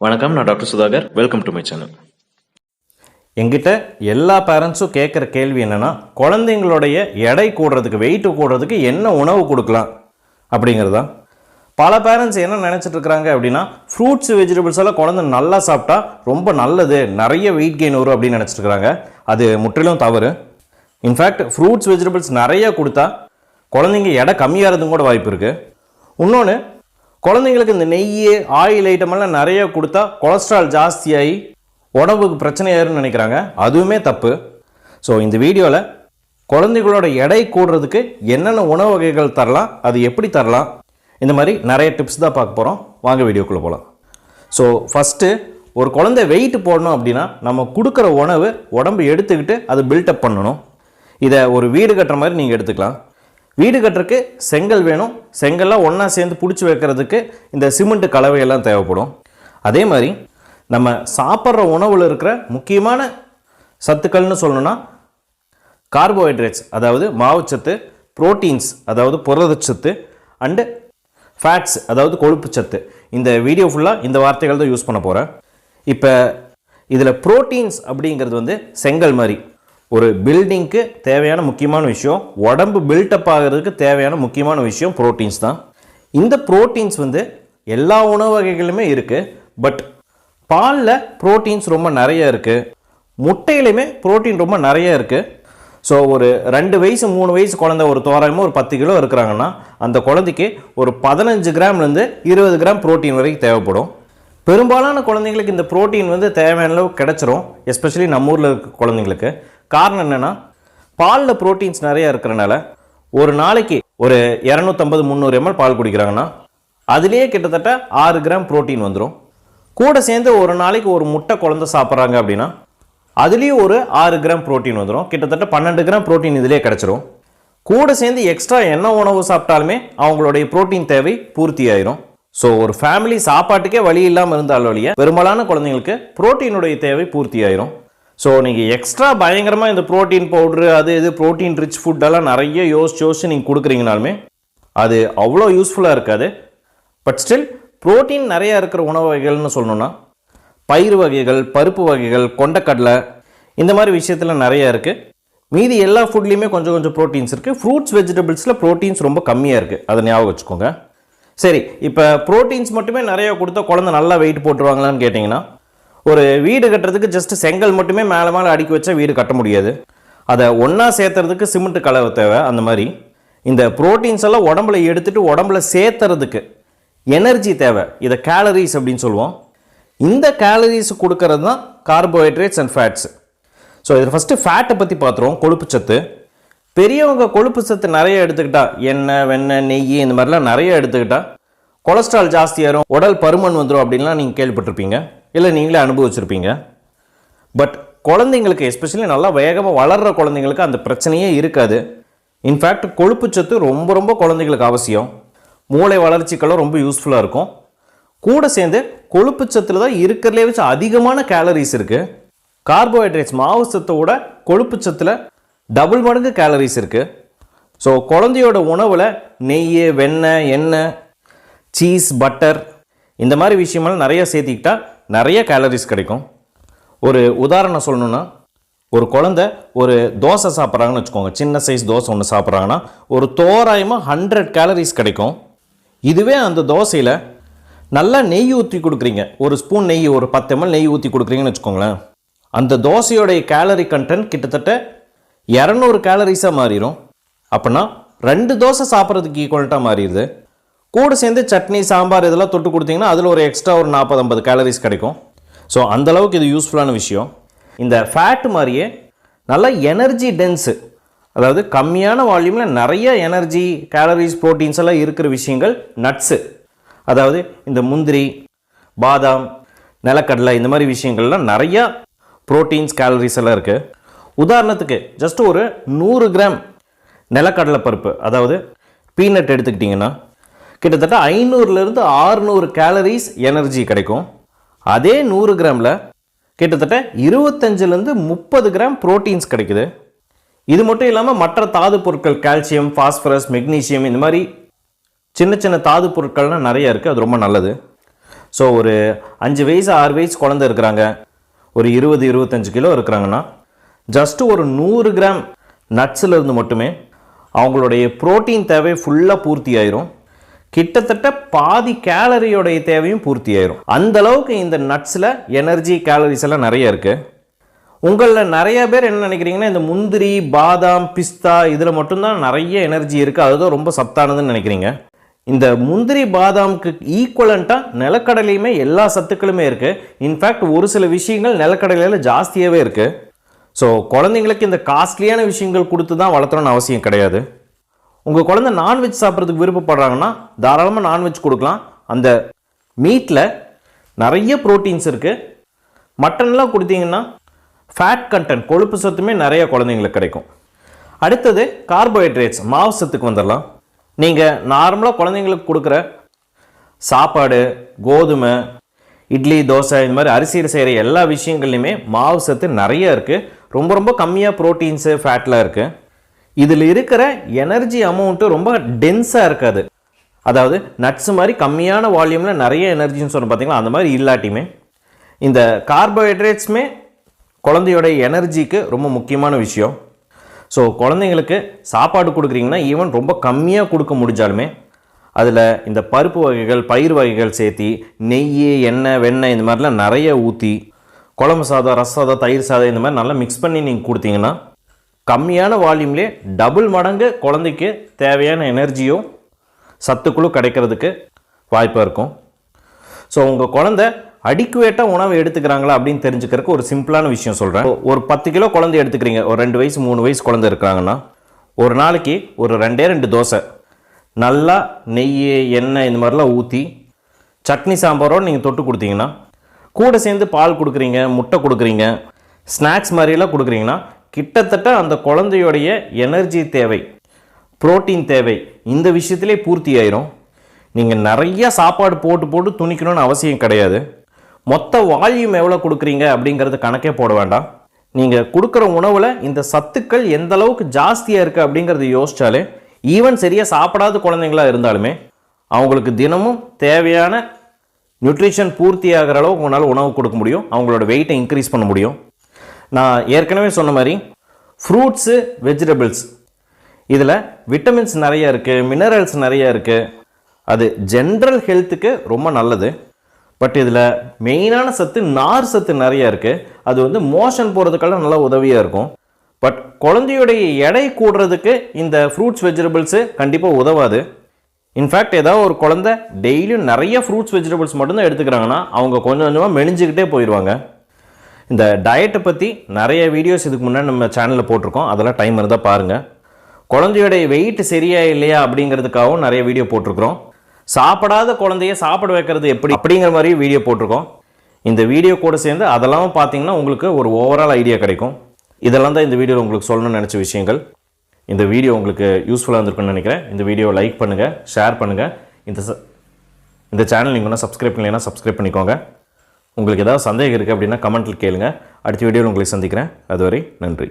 வணக்கம் நான் doctor Sudhakar. Welcome to my channel எங்கிட்ட எல்லா பேரண்ட்ஸும் கேட்குற கேள்வி என்னென்னா குழந்தைங்களுடைய எடை கூடுறதுக்கு வெயிட் கூடுறதுக்கு என்ன உணவு கொடுக்கலாம் அப்படிங்கிறது? தான் பல பேரண்ட்ஸ் என்ன நினச்சிட்டு இருக்கிறாங்க அப்படின்னா ஃப்ரூட்ஸ் வெஜிடபிள்ஸ் எல்லாம் குழந்தை நல்லா சாப்பிட்டா ரொம்ப நல்லது. நிறைய வெயிட் கெயின் வரும் அப்படின்னு நினச்சிட்டு இருக்கிறாங்க அது முற்றிலும் தவறு. இன்ஃபேக்ட் ஃப்ரூட்ஸ் வெஜிடபிள்ஸ் நிறைய கொடுத்தா குழந்தைங்க எடை கம்மியாகிறதும் கூட வாய்ப்பு இருக்குது இன்னொன்று குழந்தைங்களுக்கு இந்த நெய் ஆயில் ஐட்டமெல்லாம் நிறைய கொடுத்தா கொலஸ்ட்ரால் ஜாஸ்தியாகி உடம்புக்கு பிரச்சனை ஆயிரும்னு நினைக்கிறாங்க. அதுவுமே தப்பு. ஸோ இந்த வீடியோவில் குழந்தைகளோட எடை கூடுறதுக்கு என்னென்ன உணவு வகைகள் தரலாம் அது எப்படி தரலாம் இந்த மாதிரி நிறைய டிப்ஸ் தான் பார்க்க போகிறோம் வாங்க வீடியோக்குள்ளே போகலாம் ஸோ ஃபஸ்ட்டு ஒரு குழந்தை வெயிட் போடணும் அப்படின்னா நம்ம கொடுக்குற உணவு உடம்பு எடுத்துக்கிட்டு அது பில்டப் பண்ணணும். இதை ஒரு வீடு கட்டுற மாதிரி நீங்கள் எடுத்துக்கலாம். வீடு கட்டுறதுக்கு செங்கல் வேணும். செங்கல்லாம் ஒன்றா சேர்ந்து பிடிச்சி வைக்கிறதுக்கு இந்த சிமெண்ட் கலவையெல்லாம் தேவைப்படும். அதே மாதிரி நம்ம சாப்பிட்ற உணவில் இருக்கிற முக்கியமான சத்துக்கள்னு சொல்லணும்னா கார்போஹைட்ரேட்ஸ் அதாவது மாவுச்சத்து புரோட்டீன்ஸ் அதாவது புரதச்சத்து அண்டு ஃபேட்ஸ் அதாவது கொழுப்புச்சத்து. இந்த வீடியோ ஃபுல்லாக இந்த வார்த்தைகள் தான் யூஸ் பண்ண போகிறேன் இப்போ இதில் புரோட்டீன்ஸ் அப்படிங்கிறது வந்து செங்கல் மாதிரி. ஒரு பில்டிங்க்கு தேவையான முக்கியமான விஷயம் உடம்பு பில்டப் ஆகிறதுக்கு தேவையான முக்கியமான விஷயம் ப்ரோட்டீன்ஸ் தான். இந்த புரோட்டீன்ஸ் வந்து எல்லா உணவு வகைகளுமே இருக்குது பட் பாலில் புரோட்டீன்ஸ் ரொம்ப நிறைய இருக்குது முட்டையிலையுமே புரோட்டீன் ரொம்ப நிறைய இருக்குது ஸோ ஒரு ரெண்டு வயசு மூணு வயசு குழந்தை ஒரு தோராயமாக ஒரு பத்து கிலோ இருக்கிறாங்கன்னா அந்த குழந்தைக்கு ஒரு பதினஞ்சு கிராம்லேருந்து இருபது கிராம் புரோட்டீன் வரைக்கும் தேவைப்படும். பெரும்பாலான குழந்தைங்களுக்கு இந்த ப்ரோட்டீன் வந்து தேவையான அளவு கிடச்சிரும் எஸ்பெஷலி நம்ம ஊரில் இருக்க குழந்தைங்களுக்கு. காரணம் என்னென்னா பாலில் புரோட்டீன்ஸ் நிறைய இருக்கிறனால ஒரு நாளைக்கு ஒரு இரநூத்தம்பது முந்நூறு எம்எல் பால் குடிக்கிறாங்கன்னா அதுலேயே கிட்டத்தட்ட ஆறு கிராம் புரோட்டீன் வந்துடும் கூட சேர்ந்து ஒரு நாளைக்கு ஒரு முட்டை குழந்தை சாப்பிட்றாங்க அப்படின்னா அதுலேயும் ஒரு ஆறு கிராம் புரோட்டீன் வந்துடும் கிட்டத்தட்ட பன்னெண்டு கிராம் புரோட்டீன் இதிலே கிடச்சிரும். கூட சேர்ந்து எக்ஸ்ட்ரா என்ன உணவு சாப்பிட்டாலுமே அவங்களுடைய ப்ரோட்டீன் தேவை பூர்த்தி ஆயிரும் ஸோ ஒரு ஃபேமிலி சாப்பாட்டுக்கே வழி இல்லாமல் இருந்தாலும் வழியே பெரும்பாலான குழந்தைங்களுக்கு புரோட்டீனுடைய தேவை பூர்த்தி ஆயிரும் ஸோ நீங்கள் எக்ஸ்ட்ரா பயங்கரமாக இந்த ப்ரோட்டீன் பவுட்ரு அது இது ப்ரோட்டீன் ரிச் ஃபுட்டெல்லாம் நிறைய யோசிச்சு யோசிச்சு நீங்கள் கொடுக்குறீங்கனாலுமே அது அவ்வளோ யூஸ்ஃபுல்லாக இருக்காது. பட் ஸ்டில் புரோட்டீன் நிறையா இருக்கிற உணவு வகைகள்னு சொல்லணும்னா பயிறு வகைகள் பருப்பு வகைகள் கொண்டக்கடலை இந்த மாதிரி விஷயத்தில் நிறையா இருக்குது மீதி எல்லா ஃபுட்லேயுமே கொஞ்சம் கொஞ்சம் ப்ரோட்டீன்ஸ் இருக்குது ஃப்ரூட்ஸ் வெஜிடபிள்ஸில் ப்ரோட்டீன்ஸ் ரொம்ப கம்மியாக இருக்குது அதை ஞாபகம் வச்சுக்கோங்க. சரி இப்போ ப்ரோட்டீன்ஸ் மட்டுமே நிறையா கொடுத்தா குழந்தை நல்லா வெயிட் போட்டுருவாங்களான்னு கேட்டிங்கன்னா ஒரு வீடு கட்டுறதுக்கு ஜஸ்ட் செங்கல் மட்டுமே மேலே மேலே அடுக்கி வச்சா வீடு கட்ட முடியாது. அதை ஒன்றா சேர்த்துறதுக்கு சிமெண்ட் கலவை தேவை அந்த மாதிரி. இந்த ப்ரோட்டீன்ஸ் எல்லாம் உடம்புல எடுத்துகிட்டு உடம்புல சேர்த்துறதுக்கு எனர்ஜி தேவை. இதை கேலரிஸ் அப்படின்னு சொல்லுவோம். இந்த கேலரிஸ் கொடுக்கறது தான் கார்போஹைட்ரேட்ஸ் அண்ட் ஃபேட்ஸ் ஸோ இதில் ஃபஸ்ட்டு ஃபேட்டை பற்றி பார்த்துருவோம் கொழுப்பு சத்து. பெரியவங்க கொழுப்பு சத்து நிறைய எடுத்துக்கிட்டா எண்ணெய் வெண்ணெய் நெய் இந்த மாதிரிலாம் நிறைய எடுத்துக்கிட்டா கொலஸ்ட்ரால் ஜாஸ்தியாகும் உடல் பருமன் வந்துடும் அப்படின்லாம் நீங்கள் கேள்விப்பட்டிருப்பீங்க. இல்லை நீங்களே அனுபவிச்சிருப்பீங்க. பட் குழந்தைங்களுக்கு எஸ்பெஷலி நல்லா வேகமாக வளர்கிற குழந்தைங்களுக்கு அந்த பிரச்சனையே இருக்காது. இன்ஃபேக்ட் கொழுப்பு சத்து ரொம்ப ரொம்ப குழந்தைங்களுக்கு அவசியம். மூளை வளர்ச்சிக்கெல்லாம் ரொம்ப யூஸ்ஃபுல்லாக இருக்கும். கூட சேர்ந்து கொழுப்பு சத்தில் தான் இருக்கிறதுலே வச்சு அதிகமான கேலரிஸ் இருக்குது கார்போஹைட்ரேட்ஸ் மாவு சத்தோட கொழுப்பு சத்தில் டபுள் மடங்கு கேலரிஸ் இருக்குது ஸோ குழந்தையோட உணவில் நெய் வெண்ணெய் எண்ணெய் சீஸ் பட்டர் இந்த மாதிரி விஷயமெல்லாம் நிறைய சேர்த்திக்கிட்டா நிறைய கேலரிஸ் கிடைக்கும். ஒரு உதாரணம் சொல்லணும்னா ஒரு குழந்தை ஒரு தோசை சாப்பிட்றாங்கன்னு வச்சுக்கோங்க. சின்ன சைஸ் தோசை ஒன்று சாப்பிட்றாங்கன்னா ஒரு தோராயமாக ஹண்ட்ரட் கேலரிஸ் கிடைக்கும். இதுவே அந்த தோசையில் நல்லா நெய் ஊற்றி கொடுக்குறீங்க. ஒரு ஸ்பூன் நெய் ஒரு பத்து எம்எல் நெய் ஊற்றி கொடுக்குறீங்கன்னு வச்சுக்கோங்களேன். அந்த தோசையோடைய கேலரி கண்டென்ட் கிட்டத்தட்ட இரநூறு கேலரிஸாக மாறிடும் அப்படின்னா ரெண்டு தோசை சாப்பிட்றதுக்கு ஈக்குவல்ட்டாக மாறிடுது. கூட சேர்ந்து சட்னி சாம்பார் இதெல்லாம் தொட்டு கொடுத்தீங்கன்னா அதில் ஒரு எக்ஸ்ட்ரா ஒரு நாற்பது ஐம்பது கேலரிஸ் கிடைக்கும். ஸோ அந்தளவுக்கு இது யூஸ்ஃபுல்லான விஷயம். இந்த ஃபேட் மாதிரியே நல்லா எனர்ஜி டென்ஸு அதாவது கம்மியான வால்யூமில் நிறைய எனர்ஜி கேலரிஸ் ப்ரோட்டீன்ஸ் எல்லாம் இருக்கிற விஷயங்கள் நட்ஸு அதாவது இந்த முந்திரி பாதாம் நிலக்கடலை இந்த மாதிரி விஷயங்கள்லாம் நிறையா ப்ரோட்டீன்ஸ் கேலரிஸ் எல்லாம் இருக்குது உதாரணத்துக்கு ஜஸ்ட் ஒரு நூறு கிராம் நிலக்கடலை பருப்பு அதாவது பீனட் எடுத்துக்கிட்டிங்கன்னா கிட்டத்தட்ட ஐநூறுலேருந்து ஆறுநூறு கேலரிஸ் எனர்ஜி கிடைக்கும். அதே நூறு கிராமில் கிட்டத்தட்ட இருபத்தஞ்சிலேருந்து முப்பது கிராம் ப்ரோட்டீன்ஸ் கிடைக்குது. இது மட்டும் இல்லாமல் மற்ற தாது பொருட்கள் கால்சியம் ஃபாஸ்பரஸ் மெக்னீசியம் இந்த மாதிரி சின்ன சின்ன தாது பொருட்கள்லாம் நிறைய இருக்குது அது ரொம்ப நல்லது. ஸோ ஒரு அஞ்சு வயசு ஆறு வயசு குழந்தை இருக்கிறாங்க. ஒரு இருபது இருபத்தஞ்சு கிலோ இருக்கிறாங்கன்னா ஜஸ்ட் ஒரு நூறு கிராம் நட்ஸில் இருந்து மட்டுமே அவங்களுடைய புரோட்டீன் தேவை ஃபுல்லாக பூர்த்தி ஆயிரும். கிட்டத்தட்ட பாதி கேலரியோடைய தேவையும் பூர்த்தி ஆயிரும் அந்த அளவுக்கு இந்த நட்ஸில் எனர்ஜி கேலரிஸ் எல்லாம் நிறைய இருக்குது உங்களில் நிறைய பேர் என்ன நினைக்கிறீங்கன்னா இந்த முந்திரி பாதாம் பிஸ்தா இதில் மட்டும்தான் நிறைய எனர்ஜி இருக்குது அதுதான் ரொம்ப சத்தானதுன்னு நினைக்கிறீங்க. இந்த முந்திரி பாதாமுக்கு ஈக்குவலண்ட்டாக நிலக்கடலையுமே எல்லா சத்துக்களுமே இருக்குது இன்ஃபேக்ட் ஒரு சில விஷயங்கள் நிலக்கடலையில் ஜாஸ்தியாகவே இருக்குது ஸோ குழந்தைங்களுக்கு இந்த காஸ்ட்லியான விஷயங்கள் கொடுத்து தான் வளர்த்தணும்னு அவசியம் கிடையாது. உங்கள் குழந்தை நான்வெஜ் சாப்பிட்றதுக்கு விருப்பப்படுறாங்கன்னா தாராளமாக நான்வெஜ் கொடுக்கலாம். அந்த மீட்டில் நிறைய ப்ரோட்டீன்ஸ் இருக்குது மட்டன்லாம் கொடுத்தீங்கன்னா ஃபேட் கண்டென்ட் கொழுப்பு சத்துமே நிறைய குழந்தைங்களுக்கு கிடைக்கும். அடுத்தது கார்போஹைட்ரேட்ஸ் மாவு சத்துக்கு வந்துடலாம். நீங்கள் நார்மலாக குழந்தைங்களுக்கு கொடுக்குற சாப்பாடு கோதுமை இட்லி தோசை இந்த மாதிரி அரிசியில் செய்கிற எல்லா விஷயங்கள்லையுமே மாவு சத்து நிறைய இருக்குது ரொம்ப ரொம்ப கம்மியாக ப்ரோட்டீன்ஸு ஃபேட்லாம் இருக்குது இதில் இருக்கிற எனர்ஜி அமௌண்ட்டு ரொம்ப டென்ஸாக இருக்காது. அதாவது நட்ஸ் மாதிரி கம்மியான வால்யூமில் நிறைய எனர்ஜின்னு சொன்ன பார்த்தீங்களா அந்த மாதிரி இல்லாட்டியுமே இந்த கார்போஹைட்ரேட்ஸுமே குழந்தையோட எனர்ஜிக்கு ரொம்ப முக்கியமான விஷயம். ஸோ குழந்தைங்களுக்கு சாப்பாடு கொடுக்குறீங்கன்னா ஈவன் ரொம்ப கம்மியாக கொடுக்க முடிஞ்சாலுமே அதில் இந்த பருப்பு வகைகள் பயிர் வகைகள் சேர்த்தி நெய் எண்ணெய் வெண்ணெய் இந்த மாதிரிலாம் நிறைய ஊற்றி குழம்பு சாதம் ரச சாதம் தயிர் சாதம் இந்த மாதிரி நல்லா மிக்ஸ் பண்ணி நீங்கள் கொடுத்தீங்கன்னா கம்மியான வால்யூம்லேயே டபுள் மடங்கு குழந்தைக்கு தேவையான எனர்ஜியும் சத்துக்குழு கிடைக்கிறதுக்கு வாய்ப்பாக இருக்கும். ஸோ உங்கள் குழந்தை அடிக்குவேட்டாக உணவு எடுத்துக்கிறாங்களா அப்படின்னு தெரிஞ்சுக்கிறதுக்கு ஒரு சிம்பிளான விஷயம் சொல்கிறேன் ஒரு பத்து கிலோ குழந்தை எடுத்துக்கிறீங்க. ஒரு ரெண்டு வயசு மூணு வயசு குழந்தை இருக்கிறாங்கன்னா ஒரு நாளைக்கு ஒரு ரெண்டே ரெண்டு தோசை நல்லா நெய் எண்ணெய் இந்த மாதிரிலாம் ஊற்றி சட்னி சாம்பாரோடு நீங்கள் தொட்டு கொடுத்தீங்கன்னா கூட சேர்ந்து பால் கொடுக்குறீங்க முட்டை கொடுக்குறீங்க ஸ்நாக்ஸ் மாதிரிலாம் கொடுக்குறீங்கன்னா கிட்டத்தட்ட அந்த குழந்தையோடைய எனர்ஜி தேவை புரோட்டீன் தேவை. இந்த விஷயத்திலே பூர்த்தி ஆயிரும். நீங்கள் நிறைய சாப்பாடு போட்டு போட்டு துணிக்கணும்னு அவசியம் கிடையாது. மொத்த வால்யூம் எவ்வளோ கொடுக்குறீங்க அப்படிங்கிறது கணக்கே போட வேண்டாம். நீங்கள் கொடுக்குற உணவில் இந்த சத்துக்கள் எந்த அளவுக்கு ஜாஸ்தியாக இருக்குது அப்படிங்கிறத யோசித்தாலே ஈவன் சரியாக சாப்பிடாத குழந்தைங்களா இருந்தாலுமே அவங்களுக்கு தினமும் தேவையான நியூட்ரிஷன் பூர்த்தி ஆகிற அளவுக்கு உங்களால் உணவு கொடுக்க முடியும். அவங்களோட வெயிட்டை இன்க்ரீஸ் பண்ண முடியும். நான் ஏற்கனவே சொன்ன மாதிரி ஃப்ரூட்ஸு வெஜிடபிள்ஸ் இதில் விட்டமின்ஸ் நிறைய இருக்குது மினரல்ஸ் நிறைய இருக்குது அது ஜென்ரல் ஹெல்த்துக்கு ரொம்ப நல்லது. பட் இதில் மெயினான சத்து நார் சத்து நிறைய இருக்குது அது வந்து மோஷன் போகிறதுக்கெல்லாம் நல்லா உதவியாக இருக்கும். பட் குழந்தையுடைய எடை கூடுறதுக்கு இந்த ஃப்ரூட்ஸ் வெஜிடபிள்ஸு கண்டிப்பாக உதவாது. இன்ஃபேக்ட் ஏதாவது ஒரு குழந்தை டெய்லியும் நிறைய ஃப்ரூட்ஸ் வெஜிடபிள்ஸ் மட்டும்தான் எடுத்துக்கிறாங்கன்னா அவங்க கொஞ்சம் கொஞ்சமாக மெலிஞ்சிக்கிட்டே போயிடுவாங்க. இந்த டயட்டை பற்றி நிறைய வீடியோஸ் இதுக்கு முன்னாடி நம்ம சேனலில் போட்டிருக்கோம். அதெல்லாம் டைம் இருந்தால் பாருங்கள் குழந்தையோடைய வெயிட் சரியா இல்லையா அப்படிங்கிறதுக்காகவும் நிறைய வீடியோ போட்டிருக்கிறோம். சாப்பிடாத குழந்தைய சாப்பிட வைக்கிறது எப்படி அப்படிங்கிற மாதிரி வீடியோ போட்டிருக்கோம். இந்த வீடியோ கூட சேர்ந்து அதெல்லாம் பார்த்தீங்கன்னா உங்களுக்கு ஒரு ஓவரால் ஐடியா கிடைக்கும். இதெல்லாம் தான் இந்த வீடியோவில் உங்களுக்கு சொல்லணும்னு நினச்ச விஷயங்கள். இந்த வீடியோ உங்களுக்கு யூஸ்ஃபுல்லாக இருந்திருக்குன்னு நினைக்கிறேன். இந்த வீடியோ லைக் பண்ணுங்கள் ஷேர் பண்ணுங்கள் இந்த இந்த சேனல் நீங்கள் ஒன்றும் சப்ஸ்கிரைப் பண்ணலைன்னா சப்ஸ்கிரைப் பண்ணிக்கோங்க. உங்களுக்கு ஏதாவது சந்தேகம் இருக்குது அப்படின்னா கமெண்ட்டில் கேளுங்க. அடுத்த வீடியோவில் உங்களை சந்திக்கிறேன். அதுவரை நன்றி.